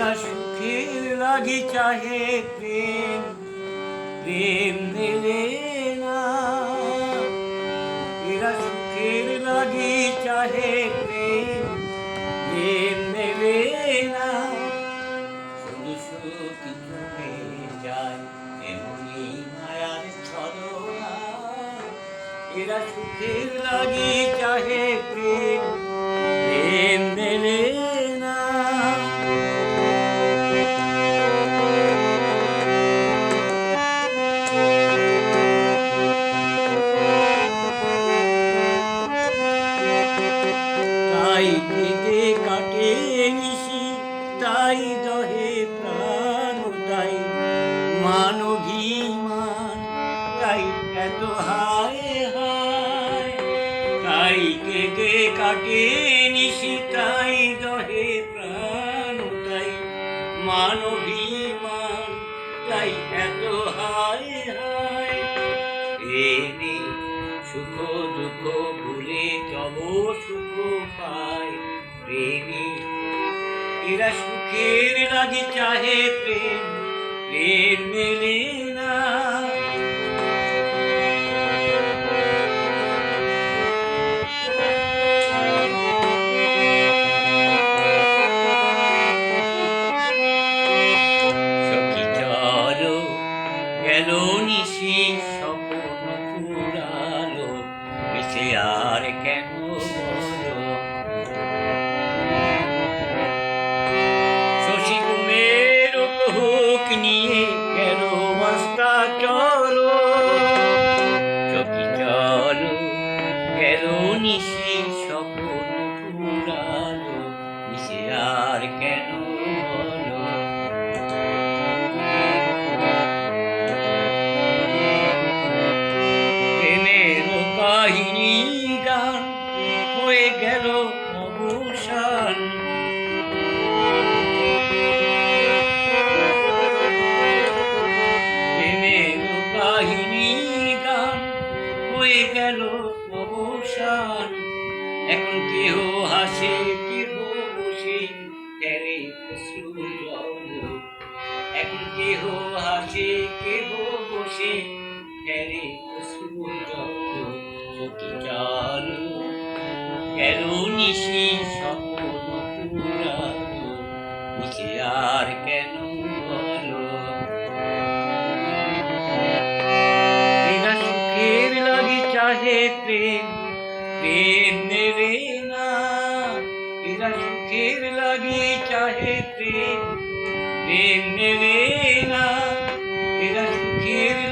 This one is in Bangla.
লাগি চাহে প্রেম প্রেম দেবে না। এরা সুখের লাগি চাহে প্রেম প্রেম দেবে না। শুধু সুখী এরা সুখের লাগি চাহে প্রেম। দহে প্রাণ তাই তাই এত হায় হায়, তাই নিশি, তাই দহে তাই এত হায় হায়। সুখ দুঃখ ভুলে তব সুখ পায় প্রেমে এরা সুখের লাগি চাহে প্রেম প্রেম মেলে না। গেল নিশি চলো সখী চলো গেল নিশি স্বপ্ন পুরালো বেঁচে আর কেন কাহিনী গান হয়ে গেল অবসান। এখন কেহ হাসে কেহ বসে? গেলে অশ্রু এখন কেহ হাসে কেহ বসে? গেলে অশ্রু সখী চালু? গেল নিশি স্বপ্ন আর কেন বলো? এরা লাগি চাহে প্রেম। ढेर लगी चाहे प्रेम प्रेम में मेरा तेरा ढेर